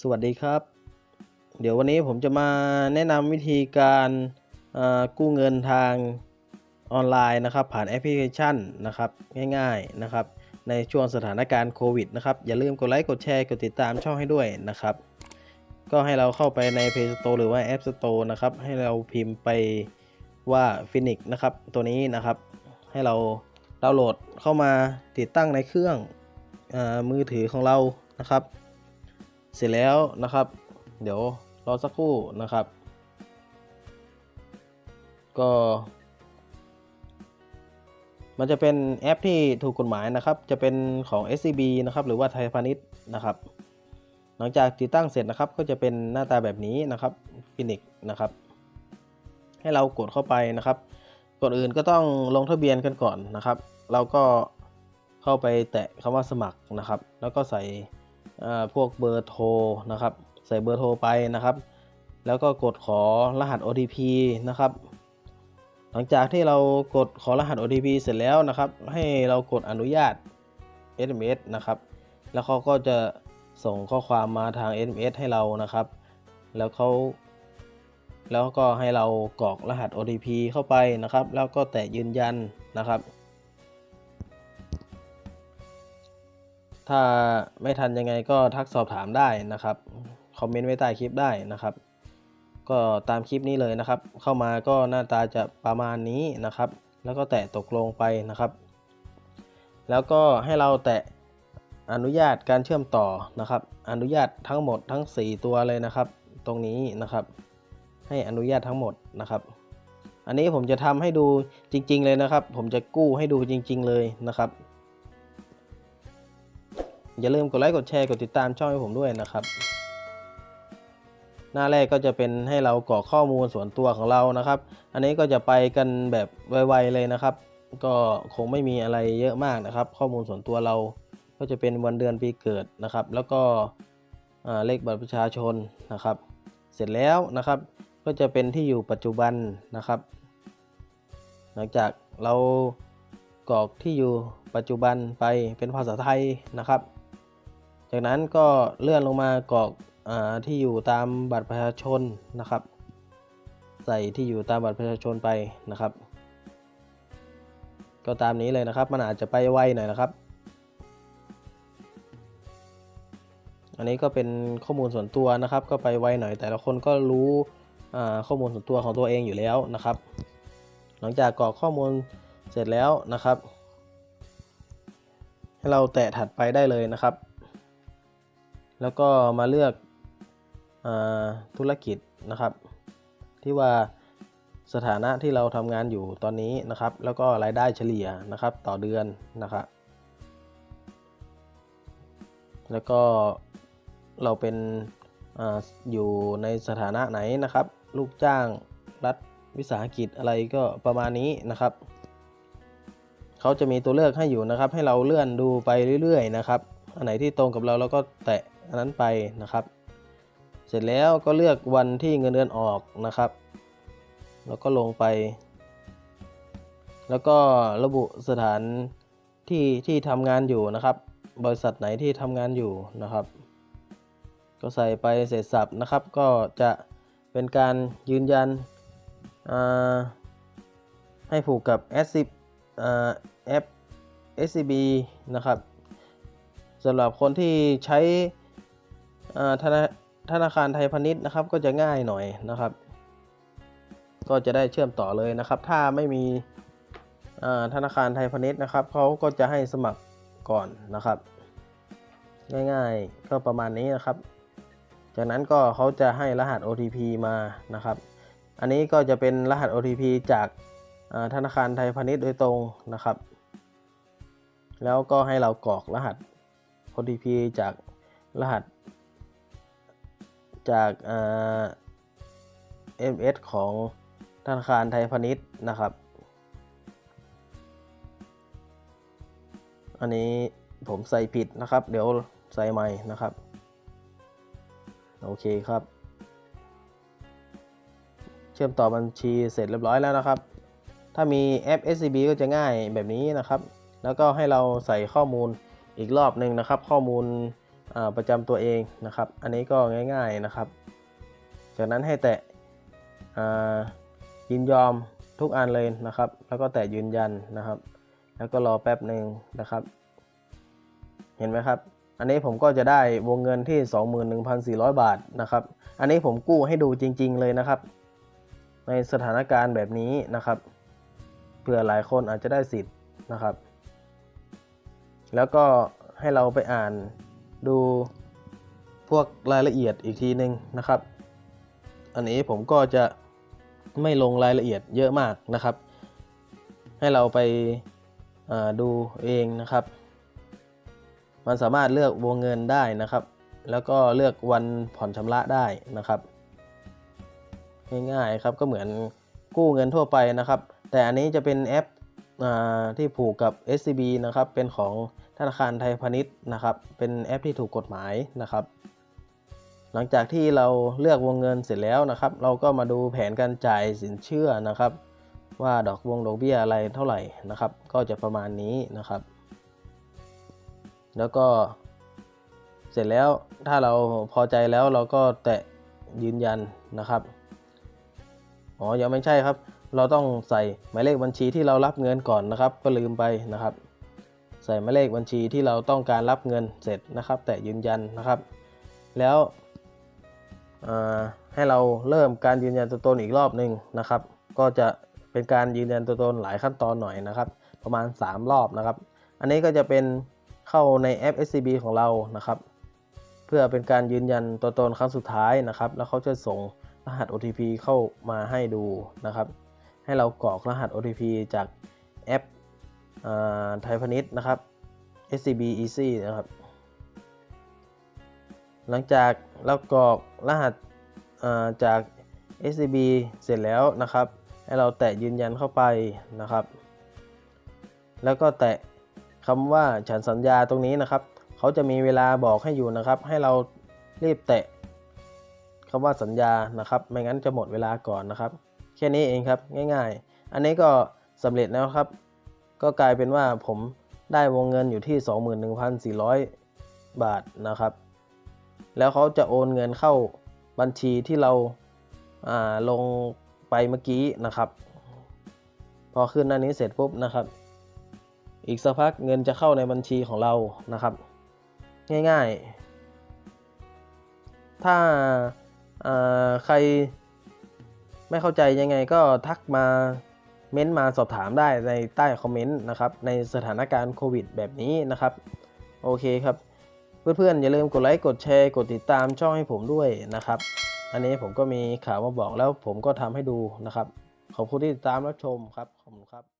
สวัสดีครับ เดี๋ยววันนี้ผมจะมาแนะนำวิธีการกู้เงินทางออนไลน์นะครับ ผ่านแอปพลิเคชันนะครับง่ายๆนะครับ ในช่วงสถานการณ์โควิดนะครับอย่าลืมกดไลค์กดแชร์กดติดตามช่องให้ด้วยนะครับ ก็ให้เราเข้าไปใน Play Store หรือว่า App Store นะครับ ให้เราพิมพ์ไปว่า Phoenix นะครับ ตัวนี้นะครับ ให้เราดาวน์โหลดเข้ามาติดตั้งในเครื่องอมือถือของเรานะครับ เสร็จแล้วนะครับ เดี๋ยวรอสักครู่นะครับ ก็ มันจะเป็นแอปที่ถูกกฎหมายนะครับ จะเป็นของ SCB นะครับหรือว่าไทยพาณิชย์นะครับ หลังจากติดตั้งเสร็จนะครับ ก็จะเป็นหน้าตาแบบนี้นะครับฟินิกนะครับ ให้เรากดเข้าไปนะครับก่อนอื่นก็ต้องลงทะเบียนกันก่อนนะครับ เราก็เข้าไปแตะคำว่าสมัครนะครับ แล้วก็ใส่ พวกเบอร์โทรนะครับ ใส่เบอร์โทรไปนะครับ แล้วก็กดขอรหัส OTP นะครับ หลังจากที่เรากดขอรหัส OTP เสร็จแล้วนะครับ ให้เรากดอนุญาต SMS นะครับ แล้วเขาก็จะส่งข้อความมาทาง SMS ให้เรานะครับ แล้วเขาแล้วก็ให้เรากรอกรหัส OTP เข้าไปนะครับ แล้วก็แตะยืนยันนะครับ ถ้าไม่ทันยังไงก็ทักสอบถามได้นะครับ คอมเมนต์ไว้ใต้คลิปได้นะครับ ก็ตามคลิปนี้เลยนะครับ เข้ามาก็หน้าตาจะประมาณนี้นะครับ แล้วก็แตะตกลงไปนะครับ แล้วก็ให้เราแตะอนุญาตการเชื่อมต่อนะครับ อนุญาตทั้งหมดทั้ง 4 ตัวเลยนะครับ ตรงนี้นะครับ ให้อนุญาตทั้งหมดนะครับ อันนี้ผมจะทำให้ดูจริง ๆ เลยนะครับ ผมจะกู้ให้ดูจริง ๆ เลยนะครับ อย่าลืมกดไลค์กดแชร์กดติดตามช่องให้ผมด้วยนะครับ หน้าแรกก็จะเป็นให้เรากรอกข้อมูลส่วนตัวของเรานะครับ อันนี้ก็จะไปกันแบบไวๆเลยนะครับ ก็คงไม่มีอะไรเยอะมากนะครับ ข้อมูลส่วนตัวเรา ก็จะเป็นวันเดือนปีเกิดนะครับ แล้วก็เลขบัตรประชาชนนะครับ เสร็จแล้วนะครับ ก็จะเป็นที่อยู่ปัจจุบันนะครับ หลังจากเรากรอกที่อยู่ปัจจุบันไปเป็นภาษาไทยนะครับ จากนั้นก็เลื่อนลงมากรอกอที่อยู่ตามบัตรประชาชนนะครับ ใส่ที่อยู่ตามบัตรประชาชนไปนะครับ ก็ตามนี้เลยนะครับ มันอาจจะไปไวหน่อยนะครับ อันนี้ก็เป็นข้อมูลส่วนตัวนะครับ ก็ไปไวหน่อย แต่ละคนก็รู้ข้อมูลส่วนตัวของตัวเองอยู่แล้วนะครับ หลังจากกรอกข้อมูลเสร็จแล้วนะครับ ให้เราแตะถัดไปได้เลยนะครับ แล้วก็มาเลือกอธุรกิจนะครับ ที่ว่าสถานะที่เราทำงานอยู่ตอนนี้นะครับ แล้วก็รายได้เฉลี่ยนะครับต่อเดือนนะครับแล้วก็เราเป็นออยู่ในสถานะไหนนะครับ ลูกจ้างรัฐวิสาหกิจอะไรก็ประมาณนี้นะครับเขาจะมีตัวเลือกให้อยู่นะครับ ให้เราเลื่อนดูไปเรื่อยๆนะครับ อันไหนที่ตรงกับเราเราก็แตะ อันนั้นไปนะครับ เสร็จแล้วก็เลือกวันที่เงินเดือนออกนะครับ แล้วก็ลงไป แล้วก็ระบุสถานที่ที่ทำงานอยู่นะครับ บริษัทไหนที่ทำงานอยู่นะครับ ก็ใส่ไปเสร็จสับนะครับ ก็จะเป็นการยืนยันให้ผูกกับ S10 แอป SCB นะครับสำหรับคนที่ใช้ ธนาธนาคารไทยพาณิชย์นะครับก็จะง่ายหน่อยนะครับ ก็จะได้เชื่อมต่อเลยนะครับ ถ้าไม่มีธนาคารไทยพาณิชย์นะครับเขาก็จะให้สมัครก่อนนะครับ ง่ายๆก็ประมาณนี้นะครับ จากนั้นก็เขาจะให้รหัส OTP มานะครับ อันนี้ก็จะเป็นรหัส OTP จากาธนาคารไทยพาณิชย์โดยตรงนะครับ แล้วก็ให้เรากรอกรหัส OTP จากรหัส จากอ่า MS ของธนาคารไทยพาณิชย์นะครับ อันนี้ผมใส่ผิดนะครับ เดี๋ยวใส่ใหม่นะครับ โอเคครับ เชื่อมต่อบัญชีเสร็จเรียบร้อยแล้วนะครับ ถ้ามีแอป SCB ก็จะง่ายแบบนี้นะครับ แล้วก็ให้เราใส่ข้อมูลอีกรอบหนึ่งนะครับ ข้อมูล ประจำตัวเองนะครับ อันนี้ก็ง่ายๆนะครับ จากนั้นให้แตะอ่ยินยอมทุกอันเลยนะครับ แล้วก็แตะยืนยันนะครับ แล้วก็รอแป๊บหนึ่งนะครับ เห็นไหมครับ อันนี้ผมก็จะได้วงเงินที่ 21,400 บาทนะครับ อันนี้ผมกู้ให้ดูจริง ๆเลยนะครับ ในสถานการณ์แบบนี้นะครับ เผื่อหลายคนอาจจะได้สิทธิ์นะครับ แล้วก็ให้เราไปอ่าน ดูพวกรายละเอียดอีกทีหนึ่งนะครับ อันนี้ผมก็จะไม่ลงรายละเอียดเยอะมากนะครับ ให้เราไปาดูเองนะครับ มันสามารถเลือกวงเงินได้นะครับ แล้วก็เลือกวันผ่อนชำระได้นะครับ ง่ายๆครับก็เหมือนกู้เงินทั่วไปนะครับ แต่อันนี้จะเป็นแอป ที่ผูกกับ SCB นะครับ เป็นของธนาคารไทยพาณิชย์นะครับ เป็นแอปที่ถูกกฎหมายนะครับ หลังจากที่เราเลือกวงเงินเสร็จแล้วนะครับ เราก็มาดูแผนการจ่ายสินเชื่อนะครับ ว่าดอกวงดอกเบี้ยอะไรเท่าไหร่นะครับ ก็จะประมาณนี้นะครับ แล้วก็เสร็จแล้วถ้าเราพอใจแล้วเราก็แตะยืนยันนะครับ อ๋อ ยังไม่ใช่ครับ เราต้องใส่หมายเลขบัญชีที่เรารับเงินก่อนนะครับ ก็ลืมไปนะครับ ใส่หมายเลขบัญชีที่เราต้องการรับเงินเสร็จนะครับ แต่ยืนยันนะครับ แล้วให้เราเริ่มการยืนยันตัวตนอีกรอบหนึ่งนะครับ ก็จะเป็นการยืนยันตัวตนหลายขั้นตอนหน่อยนะครับ ประมาณ 3 รอบนะครับ อันนี้ก็จะเป็นเข้าในแอป SCB ของเรานะครับ เพื่อเป็นการยืนยันตัวตนครั้งสุดท้ายนะครับ แล้วเขาจะส่งรหัส OTP เข้ามาให้ดูนะครับ ให้เรากรอกรหัส OTP จากแอปไทยพาณิชย์นะครับ SCB Easy นะครับ หลังจากเรากรอกรหัสาจาก SCB เสร็จแล้วนะครับ ให้เราแตะยืนยันเข้าไปนะครับ แล้วก็แตะคำว่าฉันสัญญาตรงนี้นะครับ เขาจะมีเวลาบอกให้อยู่นะครับ ให้เรารีบแตะคำว่าสัญญานะครับ ไม่งั้นจะหมดเวลาก่อนนะครับ แค่นี้เองครับง่ายๆ อันนี้ก็สำเร็จแล้วครับ ก็กลายเป็นว่าผมได้วงเงินอยู่ที่ 21,400 บาทนะครับ แล้วเขาจะโอนเงินเข้าบัญชีที่เราาลงไปเมื่อกี้นะครับ พอขึ้นหน้านี้เสร็จปุ๊บนะครับ อีกสักพักเงินจะเข้าในบัญชีของเรานะครับ ง่ายๆ ถ้าาใคร ไม่เข้าใจยังไงก็ทักมาเม้นต์มาสอบถามได้ในใต้คอมเมนต์นะครับ ในสถานการณ์โควิดแบบนี้นะครับ โอเคครับ เพื่อนๆ อย่าลืมกดไลค์กดแชร์กดติดตามช่องให้ผมด้วยนะครับ อันนี้ผมก็มีข่าวมาบอกแล้วผมก็ทำให้ดูนะครับ ขอบคุณที่ติดตามรับชมครับ ขอบคุณครับ